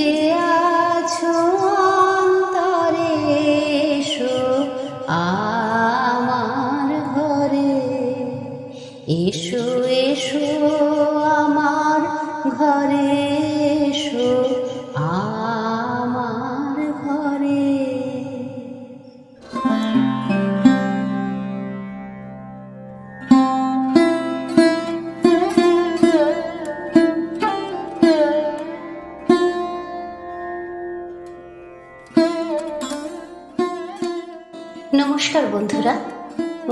যে নমস্কার বন্ধুরা।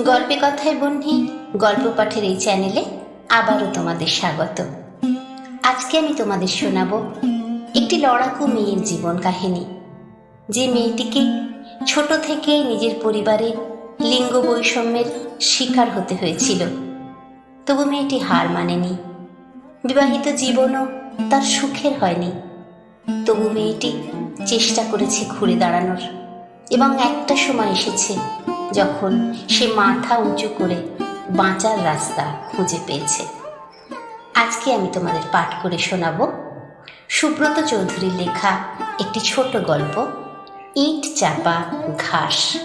গল্পে কথায় বন্ধি, গল্প পাঠের এই চ্যানেলে আবারও তোমাদের স্বাগত। আজকে আমি তোমাদের শোনাব একটি লড়াকু মেয়ের জীবন কাহিনী। যে মেয়েটিকে ছোট থেকেই নিজের পরিবারে লিঙ্গ বৈষম্যের শিকার হতে হয়েছিল। তবু মেয়েটি হার মানেনি। বিবাহিত জীবনও তার সুখের হয়নি। তবু মেয়েটি চেষ্টা করেছে ঘুরে দাঁড়ানোর। এবং একটা সময় এসেছে যখন সে মাথা উঁচু করে বাঁচার রাস্তা খুঁজে পেয়েছে। আজকে আমি তোমাদের পাঠ করে শোনাব সুব্রত চৌধুরীর লেখা একটি ছোট গল্প, ইট চাপা ঘাস।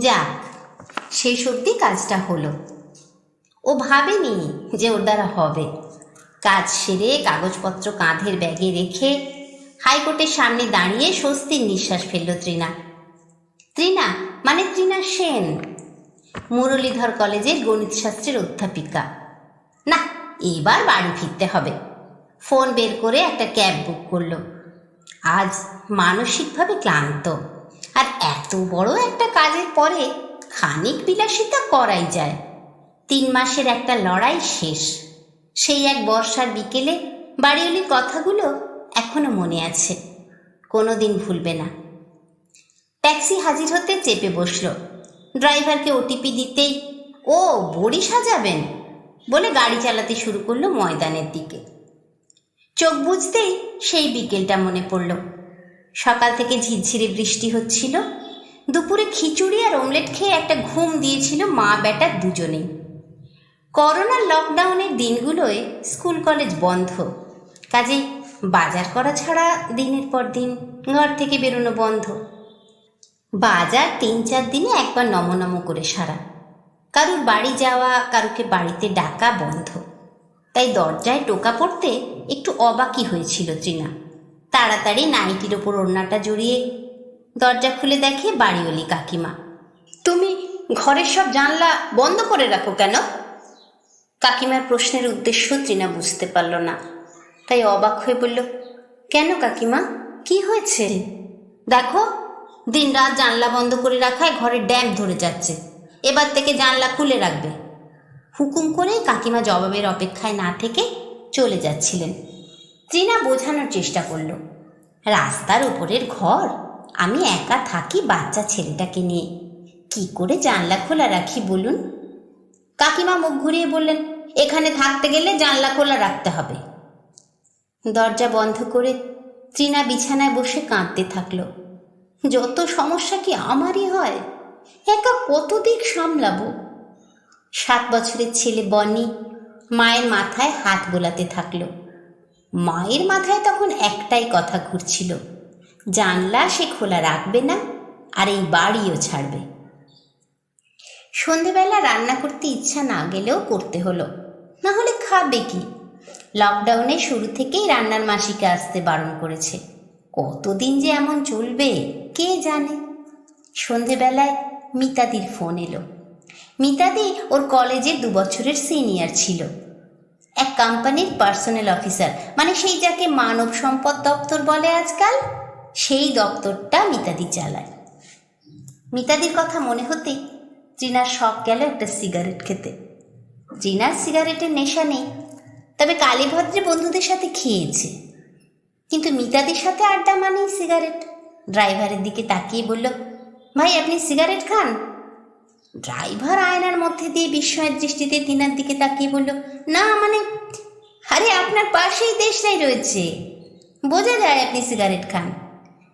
যাক, সেই সত্যি কাজটা হলো। ও ভাবেনি যে ওর দ্বারা হবে। কাজ সেরে কাগজপত্র কাঁধের ব্যাগে রেখে হাইকোর্টের সামনে দাঁড়িয়ে স্বস্তির নিঃশ্বাস ফেলল ত্রিনা ত্রিনা মানে ত্রিনা সেন, মুরলীধর কলেজের গণিত গণিতশাস্ত্রের অধ্যাপিকা। না, এবার বাড়ি ফিরতে হবে। ফোন বের করে একটা ক্যাব বুক করল। আজ মানসিকভাবে ক্লান্ত। আর এত বড় একটা কাজের পরে খানিক বিলাসিতা করাই যায়। তিন মাসের একটা লড়াই শেষ। সেই এক বর্ষার বিকেলে বাড়িওলির কথাগুলো এখনও মনে আছে। কোনো দিন ভুলবে না। ট্যাক্সি হাজির হতে চেপে বসল। ড্রাইভারকে ওটিপি দিতেই, ও, বড়ি সাজাবেন? বলে গাড়ি চালাতে শুরু করল ময়দানের দিকে। চোখ বুঝতেই সেই বিকেলটা মনে পড়ল। সকাল থেকে ঝিরঝিরে বৃষ্টি হচ্ছিল। দুপুরে খিচুড়ি আর অমলেট খেয়ে একটা ঘুম দিয়েছিল মা বেটা দুজনেই করোনার লকডাউনের দিনগুলোয় স্কুল কলেজ বন্ধ। কাজেই বাজার করা ছাড়া দিনের পর দিন ঘর থেকে বেরোনো বন্ধ। বাজার তিন চার দিনে একবার নমনম করে সারা। কারুর বাড়ি যাওয়া, কারুকে বাড়িতে ডাকা বন্ধ। তাই দরজায় টোকা পড়তে একটু অবাকই হয়েছিল তৃণা। তাড়াতাড়ি নাইটির ওপর ওড়নাটা জড়িয়ে দরজা খুলে দেখে বাড়িওলি কাকিমা, তুমি ঘরের সব জানলা বন্ধ করে রাখো কেন? কাকিমার প্রশ্নের উদ্দেশ্য তৃণা বুঝতে পারল না, তাই অবাক হয়ে বলল, কেন কাকিমা? কি হয়েছে? দেখো, দিনরাত জানলা বন্ধ করে রাখায় ঘরের ড্যাম ধরে যাচ্ছে, এবার থেকে জানলা খুলে রাখবে। হুকুম করে কাকিমা জবাবের অপেক্ষায় না থেকে চলে যাচ্ছিলেন। ত্রিনা বোঝানোর চেষ্টা করল। রাস্তার উপরের ঘর। আমি একা থাকি বাচ্চা ছেলেটাকে নিয়ে। কি করে জানলা খোলা রাখি বলুন? কাকিমা মুখ ঘুরিয়ে বললেন, এখানে থাকতে গেলে জানলা খোলা রাখতে হবে। দরজা বন্ধ করে ত্রিনা বিছানায় বসে কাঁদতে থাকল। যত সমস্যা কি আমারই হয়? একা কত দিক সামলাবো? সাত বছরের ছেলে বনি মায়ের মাথায় হাত বোলাতে থাকল। মায়ের মাথায় তখন একটাই কথা ঘুরছিল, জানলা সে খোলা রাখবে না আর এই বাড়িও ছাড়বে। সন্ধেবেলা রান্না করতে ইচ্ছা না গেলেও করতে হলো, না হলে খাবে কি? লকডাউনে শুরু থেকেই রান্নার মাসিকে আসতে বারণ করেছে, কতদিন যে এমন চলবে, কে জানে? সন্ধেবেলায় মিতাদির ফোন এলো, মিতাদি ওর কলেজের দু বছরের সিনিয়র ছিল এক কোম্পানির পার্সোনাল অফিসার মানে সেই যাকে মানব সম্পদ দপ্তর বলে আজকাল, সেই দপ্তরটা মিতাদি চালায়। মিতাদির কথা মনে হতেই ট্রিনার শখ গেল একটা সিগারেট খেতে। ট্রিনার সিগারেটের নেশা নেই, তবে কালীভদ্রে বন্ধুদের সাথে খেয়েছে। কিন্তু মিতাদির সাথে আড্ডা মানেই সিগারেট ড্রাইভারের দিকে তাকিয়ে বলল, ভাই, আপনি সিগারেট খান? ড্রাইভার আয়নার মধ্যে দিয়ে বিস্ময়ের দৃষ্টিতে তিনার দিকে তাকিয়ে বলল, না মানে আরে, আপনার পাশেই দেশটাই রয়েছে। বোঝা যায় আপনি সিগারেট খান।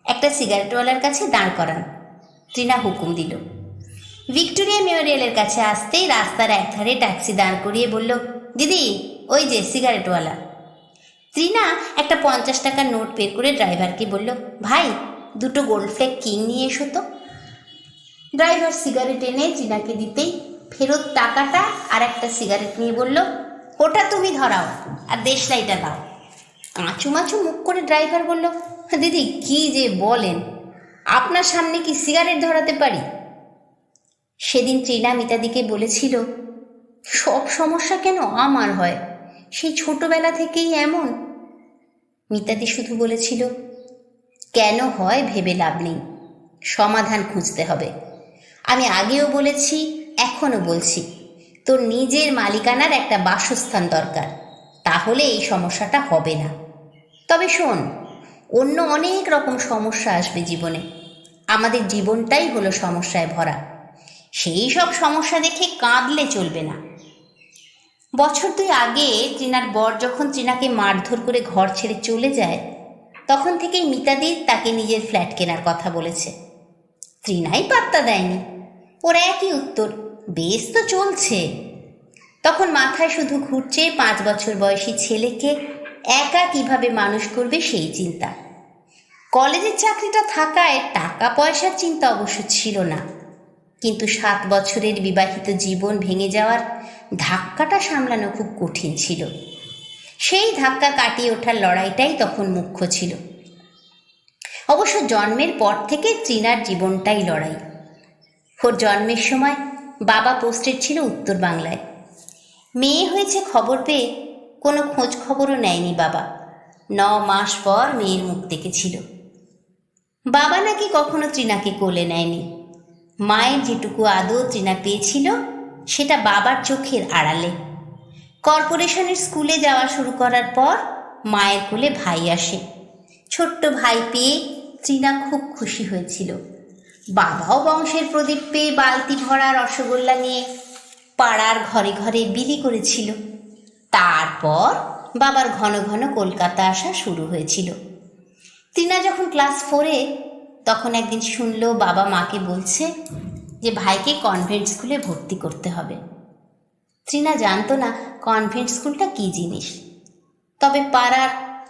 একটা সিগারেটওয়ালার কাছে দাঁড় করান। ত্রিনা হুকুম দিল। ভিক্টোরিয়া মেমোরিয়ালের কাছে আসতেই রাস্তার একধারে ট্যাক্সি দাঁড় করিয়ে বলল, দিদি, ওই যে সিগারেটওয়ালা। ত্রিনা একটা পঞ্চাশ টাকার নোট বের করে ড্রাইভারকে বলল, ভাই, দুটো গোল্ড ফ্লেক কিং নিয়ে এসো তো। ড্রাইভার সিগারেট এনে ত্রিনাকে দিতেই ফেরত টাকাটা আর একটা সিগারেট নিয়ে বলল, ওটা তুমি ধরাও আর দেশলাইটা দাও। কাঁচু মাচু মুখ করে ড্রাইভার বলল, দিদি, কি যে বলেন? আপনার সামনে কি সিগারেট ধরাতে পারি? সেদিন ত্রিনা মিতাদিকে বলেছিল, সব সমস্যা কেন আমার হয়? সেই ছোটবেলা থেকেই এমন। মিতাদি শুধু বলেছিল, কেন হয় ভেবে লাভ নেই। সমাধান খুঁজতে হবে। আমি আগেও বলেছি, এখনও বলছি, তোর নিজের মালিকানার একটা বাসস্থান দরকার, তাহলে এই সমস্যাটা হবে না। তবে শোন, অন্য অনেক রকম সমস্যা আসবে জীবনে, আমাদের জীবনটাই হলো সমস্যায় ভরা, সেই সব সমস্যা দেখে কাঁদলে চলবে না। বছর দুই আগে ত্রিনার বর যখন ত্রিনাকে মারধর করে ঘর ছেড়ে চলে যায়, তখন থেকেই মিতাদি তাকে নিজের ফ্ল্যাট কেনার কথা বলেছে। ত্রিনাই পাত্তা দেয়নি। ওর একই উত্তর, বেশ তো চলছে। তখন মাথায় শুধু ঘুরছে পাঁচ বছর বয়সী ছেলেকে, একা কীভাবে মানুষ করবে সেই চিন্তা। কলেজের চাকরিটা থাকায় টাকা পয়সার চিন্তা অবশ্য ছিল না। কিন্তু সাত বছরের বিবাহিত জীবন ভেঙে যাওয়ার ধাক্কাটা সামলানো খুব কঠিন ছিল। সেই ধাক্কা কাটিয়ে ওঠার লড়াইটাই তখন মুখ্য ছিল। অবশ্য জন্মের পর থেকে ত্রিনার জীবনটাই লড়াই। ওর জন্মের সময় বাবা পোস্টেড ছিল উত্তর বাংলায়। মেয়ে হয়েছে খবর পেয়ে কোনো খোঁজ খবরও নেয়নি বাবা। ন মাস পর মেয়ের মুখ দেখেছিল। বাবা নাকি কখনো ত্রিনাকে কোলে নেয়নি। মায়ের যেটুকু আদৌ ত্রিনা পেয়েছিল, সেটা বাবার চোখের আড়ালে। কর্পোরেশনের স্কুলে যাওয়া শুরু করার পর মায়ের কোলে ভাই আসে। ছোট্ট ভাই পেয়ে ত্রিনা খুব খুশি হয়েছিল। বাবাও বংশের প্রদীপ পেয়ে বালতি ভরা রসগোল্লা নিয়ে পাড়ার ঘরে ঘরে বিলি করেছিল। তারপর বাবার ঘন ঘন কলকাতা আসা শুরু হয়েছিল। ত্রিনা যখন ক্লাস ফোরে, তখন একদিন শুনলো বাবা মাকে বলছে যে, ভাইকে কনভেন্ট স্কুলে ভর্তি করতে হবে। ত্রিনা জানতো না কনভেন্ট স্কুলটা কী জিনিস। তবে পাড়ার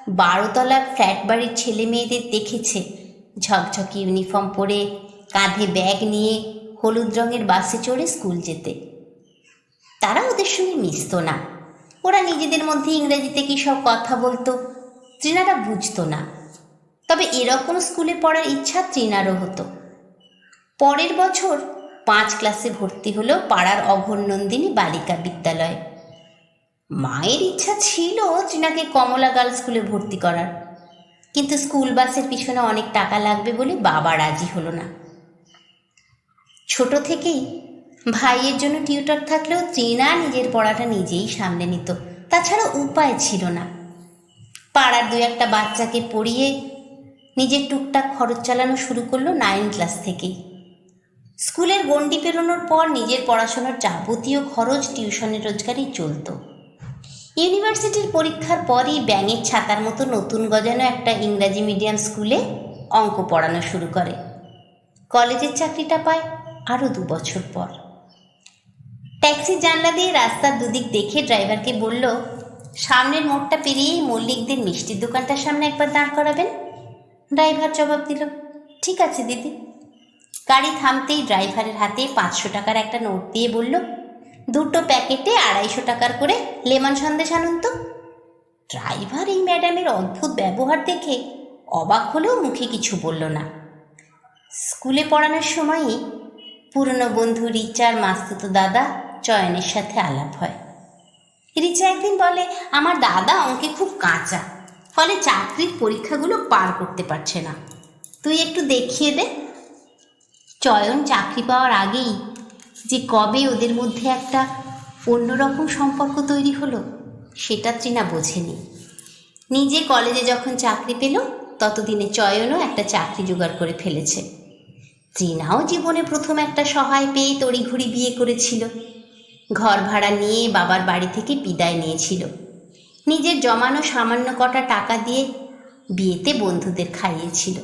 বারোতলার ফ্ল্যাট বাড়ির ছেলে মেয়েদের দেখেছে, ঝকঝকে ইউনিফর্ম পরে কাঁধে ব্যাগ নিয়ে হলুদ রঙের বাসে চড়ে স্কুল যেতে। তারা ওদের সঙ্গে মিশত না। ওরা নিজেদের মধ্যে ইংরেজিতে কী সব কথা বলতো ত্রিনারা বুঝতো না। তবে এরকম স্কুলে পড়ার ইচ্ছা ত্রিনারও হতো। পরের বছর পাঁচ ক্লাসে ভর্তি হলো পাড়ার অঘরনন্দিনী বালিকা বিদ্যালয়। মায়ের ইচ্ছা ছিল ত্রিনাকে কমলা গার্লস স্কুলে ভর্তি করার। কিন্তু স্কুল বাসের পিছনে অনেক টাকা লাগবে বলে বাবা রাজি হলো না। ছোট থেকেই ভাইয়ের জন্য টিউটর থাকলেও ত্রিনা নিজের পড়াটা নিজেই সামলে নিত। তাছাড়া উপায় ছিল না। পাড়ার দু একটা বাচ্চাকে পড়িয়ে নিজের টুকটাক খরচ চালানো শুরু করল নাইন ক্লাস থেকেই। স্কুলের গণ্ডি পেরোনোর পর নিজের পড়াশোনার যাবতীয় খরচ টিউশনের রোজগারই চলতো। ইউনিভার্সিটির পরীক্ষার পরই ব্যাঙের ছাতার মতো নতুন গজানো একটা ইংরাজি মিডিয়াম স্কুলে অঙ্ক পড়ানো শুরু করে। কলেজের চাকরিটা পায় আরও দু বছর পর। ট্যাক্সির জানলা দিয়ে রাস্তার দুদিক দেখে ড্রাইভারকে বলল, সামনের মোড়টা পেরিয়েই মল্লিকদের মিষ্টির দোকানটার সামনে একবার দাঁড় করাবেন? ড্রাইভার জবাব দিল, ঠিক আছে দিদি। গাড়ি থামতেই ড্রাইভারের হাতে পাঁচশো টাকার একটা নোট দিয়ে বলল, দুটো প্যাকেটে আড়াইশো টাকার করে লেমন সন্দেশ আনুন তো। ড্রাইভার এই ম্যাডামের অদ্ভুত ব্যবহার দেখে অবাক হলেও মুখে কিছু বলল না। স্কুলে পড়ানোর সময়ই পুরনো বন্ধু রিচার মাস্তুতো দাদা চয়নের সাথে আলাপ হয়। রিচা একদিন বলে, আমার দাদা অঙ্কে খুব কাঁচা, ফলে চাকরির পরীক্ষাগুলো পার করতে পারছে না। তুই একটু দেখিয়ে দে। চয়ন চাকরি পাওয়ার আগেই যে কবে ওদের মধ্যে একটা অন্যরকম সম্পর্ক তৈরি হলো, সেটা ত্রিনা বোঝেনি। নিজে কলেজে যখন চাকরি পেল, ততদিনে চয়নও একটা চাকরি জোগাড় করে ফেলেছে। ত্রিনাও জীবনে প্রথম একটা সহায় পেয়ে তড়িঘড়ি বিয়ে করেছিল। ঘর ভাড়া নিয়ে বাবার বাড়ি থেকে বিদায় নিয়েছিল। নিজের জমানো সামান্য কটা টাকা দিয়ে বিয়েতে বন্ধুদের খাইয়েছিল।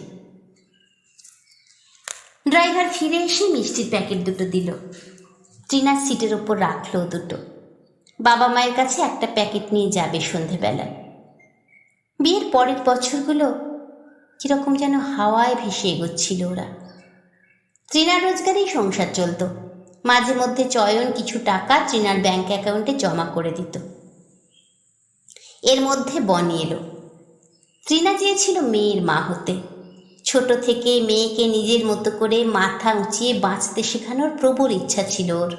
ড্রাইভার ফিরে এসে মিষ্টির প্যাকেট দুটো দিল। ট্রিনার সিটের ওপর রাখল দুটো। বাবা মায়ের কাছে একটা প্যাকেট নিয়ে যাবে সন্ধেবেলায় বিয়ের পরের বছরগুলো কীরকম যেন হাওয়ায় ভেসে এগোচ্ছিল ওরা। ট্রিনার রোজগারেই সংসার চলতো। মাঝে মধ্যে চয়ন কিছু টাকা ট্রিনার ব্যাংক অ্যাকাউন্টে জমা করে দিত। এর মধ্যে বনি এলো। ত্রিনা চেয়েছিল মেয়ের মা হতে। ছোট থেকে মেয়েকে নিজের মতো করে মাথা উঁচিয়ে বাঁচতে শেখানোর প্রবল ইচ্ছা ছিল ওর।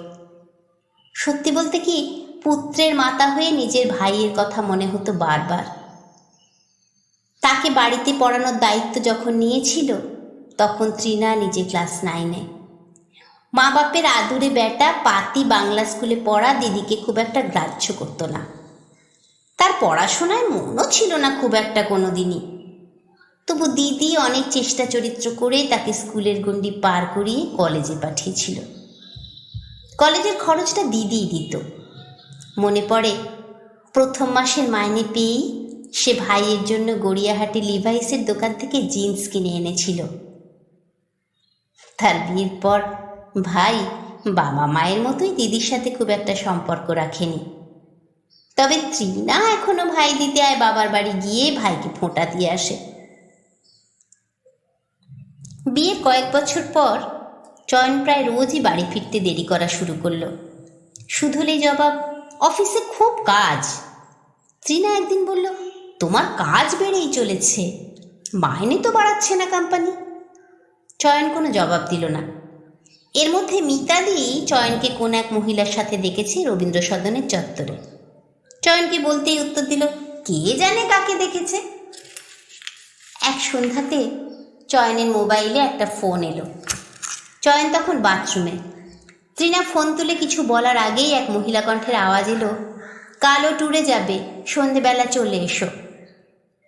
সত্যি বলতে কি, পুত্রের মাতা হয়ে নিজের ভাইয়ের কথা মনে হতো বারবার। তাকে বাড়িতে পড়ানোর দায়িত্ব যখন নিয়েছিল তখন ত্রিনা নিজে ক্লাস নাইনে মা বাপের আদুরে বেটা পাতি বাংলা স্কুলে পড়া দিদিকে খুব একটা গ্রাহ্য করতো না। তার পড়াশোনায় মনও ছিল না খুব একটা কোনো দিনই তবু দিদি অনেক চেষ্টা চরিত্র করে তাকে স্কুলের গণ্ডি পার করিয়ে কলেজে পাঠিয়েছিল। কলেজের খরচটা দিদিই দিত। মনে পড়ে, প্রথম মাসের মাইনে পেয়েই সে ভাইয়ের জন্য গড়িয়াহাটি লিভাইসের দোকান থেকে জিন্স কিনে এনেছিল। তার বিয়ের পর ভাই বাবা মায়ের মতোই দিদির সাথে খুব একটা সম্পর্ক রাখেনি। তবে ত্রিনা এখনও ভাই দিতে আয় বাবার বাড়ি গিয়ে ভাইকে ফোঁটা দিয়ে আসে। বিয়ের কয়েক বছর পর চয়ন প্রায় রোজই বাড়ি ফিরতে দেরি করা শুরু করল। শুধুলেই জবাব, অফিসে খুব কাজ। ত্রিনা একদিন বলল, তোমার কাজ বেড়েই চলেছে। মাইনে তো বাড়াচ্ছে না কোম্পানি। চয়ন কোনো জবাব দিল না। এর মধ্যে মিতালি চয়নকে কোন এক মহিলার সাথে দেখেছে রবীন্দ্র সদনের চত্বরে। চয়নকে বলতেই উত্তর দিল, কে জানে কাকে দেখেছে? এক সন্ধ্যাতে চয়নের মোবাইলে একটা ফোন এলো। চয়ন তখন বাথরুমে। ত্রিনা ফোন তুলে কিছু বলার আগেই এক মহিলা কণ্ঠের আওয়াজ এলো, কালো ট্যুরে যাবে, সন্ধেবেলা চলে এসো।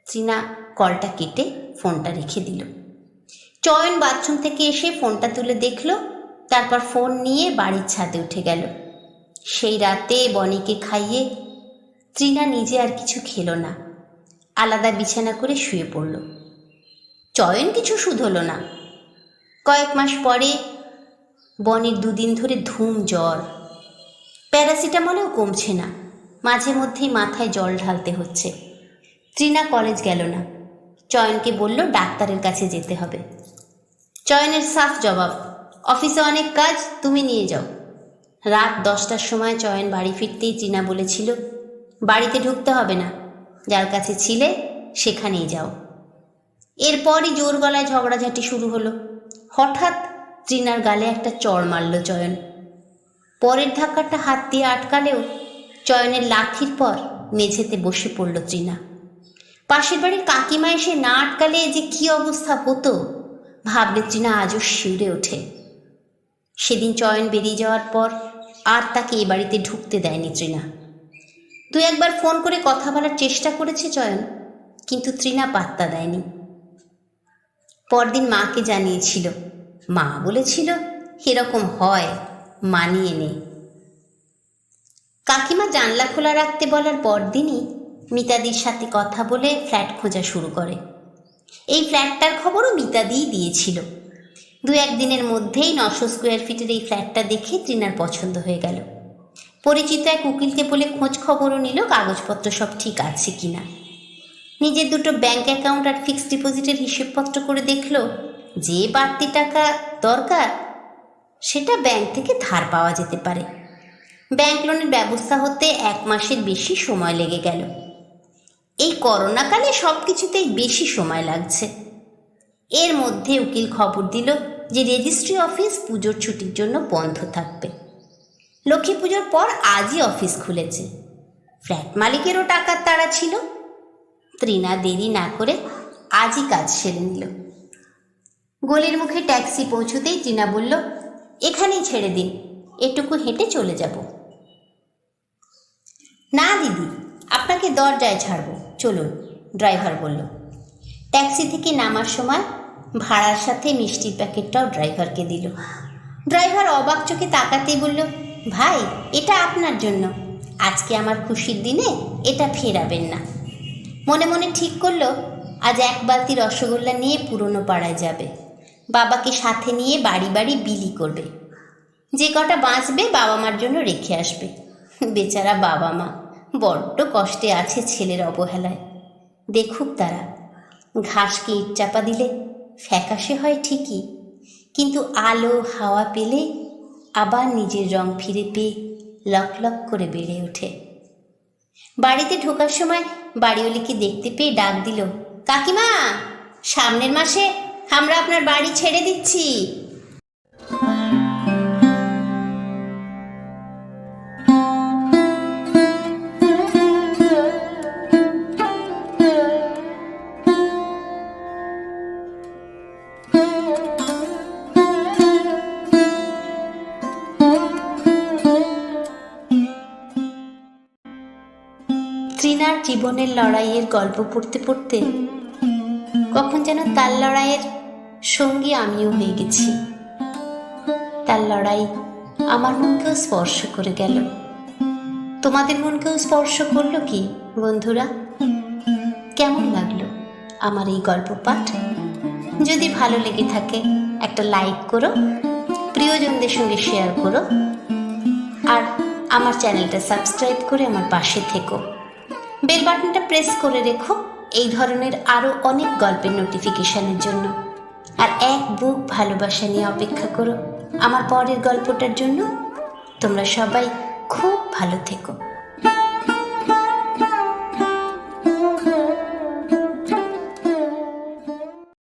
ত্রিনা কলটা কেটে ফোনটা রেখে দিল। চয়ন বাথরুম থেকে এসে ফোনটা তুলে দেখল, তারপর ফোন নিয়ে বাড়ির ছাদে উঠে গেল। সেই রাতে বনিকে খাইয়ে ত্রিনা নিজে আর কিছু খেলো না, আলাদা বিছানা করে শুয়ে পড়ল। চয়ন কিছু শুধলো না। কয়েক মাস পরে বনির দুদিন ধরে ধুম জ্বর। প্যারাসিটামলেও কমছে না, মাঝে মধ্যেই মাথায় জল ঢালতে হচ্ছে। ত্রিনা কলেজ গেল না। চয়নকে বলল ডাক্তারের কাছে যেতে হবে। চয়নের সাফ জবাব, অফিসে অনেক কাজ, তুমি নিয়ে যাও। রাত দশটার সময় চয়ন বাড়ি ফিরতেই চীনা বলেছিল, বাড়িতে ঢুকতে হবে না, যার কাছে ছিলে সেখানেই যাও। এরপরই জোর গলায় ঝগড়াঝাটি শুরু হলো। হঠাৎ ত্রিনার গালে একটা চড় মারল চয়ন। পরের ধাক্কাটা হাত দিয়ে আটকালেও চয়নের লাথির পর মেঝেতে বসে পড়ল ত্রিনা পাশের বাড়ির কাকিমা এসে না আটকালে যে কি অবস্থা হতো? ভাবলে ত্রিনা আজও শিউরে ওঠে। সেদিন চয়ন বেরিয়ে যাওয়ার পর আর তাকে এ বাড়িতে ঢুকতে দেয়নি ত্রিনা দু একবার ফোন করে কথা বলার চেষ্টা করেছে চয়ন, কিন্তু ত্রিনা পাত্তা দেয়নি। পরদিন মাকে জানিয়েছিল, মা বলেছিল এরকম হয়, মানিয়ে নে। কাকিমা জানলা খোলা রাখতে বলার পরদিনই মিতাদির সাথে কথা বলে ফ্ল্যাট খোঁজা শুরু করে। এই ফ্ল্যাটটার খবরও মিতাদিই দিয়েছিল। দু একদিনের মধ্যেই নশো স্কোয়ার ফিটের এই ফ্ল্যাটটা দেখে ত্রিনার পছন্দ হয়ে গেল। পরিচিত এক উকিলকে বলে খোঁজ খবরও নিল, কাগজপত্র সব ঠিক আছে কিনা। নিজের দুটো ব্যাংক অ্যাকাউন্ট আর ফিক্সড ডিপোজিটের হিসেবপত্র করে দেখল, যে বাড়তি টাকা দরকার, সেটা ব্যাংক থেকে ধার পাওয়া যেতে পারে। ব্যাংক লোনের ব্যবস্থা হতে এক মাসের বেশি সময় লেগে গেল। এই করোনাকালে সব কিছুতেই বেশি সময় লাগছে। এর মধ্যে উকিল খবর দিল যে রেজিস্ট্রি অফিস পুজোর ছুটির জন্য বন্ধ থাকবে। লক্ষ্মী পুজোর পর আজই অফিস খুলেছে। ফ্ল্যাট মালিকেরও টাকার তাড়া ছিল। ত্রিনা দেরি না করে আজই কাজ সেরে নিল। গলির মুখে ট্যাক্সি পৌঁছতেই টিনা বলল, এখানেই ছেড়ে দিন, এটুকু হেঁটে চলে যাব। না দিদি, আপনাকে দরজায় ছাড়বো। চলুন, ড্রাইভার বলল। ট্যাক্সি থেকে নামার সময় ভাড়ার সাথে মিষ্টির প্যাকেটটাও ড্রাইভারকে দিল। ড্রাইভার অবাক চোখে তাকাতেই বলল, ভাই, এটা আপনার জন্য। আজকে আমার খুশির দিনে এটা ফেরাবেন না। মনে মনে ঠিক করল, আজ এক বালতি রসগোল্লা নিয়ে পুরনো পাড়ায় যাবে। বাবাকে সাথে নিয়ে বাড়ি বাড়ি বিলি করবে। যে কটা বাঁচবে বাবা মার জন্য রেখে আসবে। বেচারা বাবা মা বড্ড কষ্টে আছে ছেলের অবহেলায়। দেখুক তারা ঘাসকে ইট চাপা দিলে? ফ্যাকাশে হয় ঠিকই, কিন্তু আলো, হাওয়া পেলে আবার নিজের রং ফিরে পেয়ে লক লক করে বেড়ে ওঠে। বাড়িতে ঢোকার সময় বাড়িওয়ালিকে দেখতে পেয়ে ডাক দিল, কাকিমা, সামনের মাসে আমরা আপনার বাড়ি ছেড়ে দিচ্ছি। জীবনের লড়াইয়ের গল্প পড়তে পড়তে কখন যেন তার লড়াইয়ের সঙ্গী আমিও হয়ে গেছি। তার লড়াই আমার মনকেও স্পর্শ করে গেল। তোমাদের মনকেও স্পর্শ করল কি, বন্ধুরা? কেমন লাগল আমার এই গল্প পাঠ? যদি ভালো লেগে থাকে, একটা লাইক করো, প্রিয়জনদের সঙ্গে শেয়ার করো, আর আমার চ্যানেলটা সাবস্ক্রাইব করে আমার পাশে থেকো। বেল বাটনটা প্রেস করে রেখো। এই ধরনের আরও অনেক গল্পের নোটিফিকেশনের জন্য। আর এক বুক ভালোবাসা নিয়ে অপেক্ষা করো। আমার পরের গল্পটার জন্য তোমরা সবাই খুব ভালো থেকো।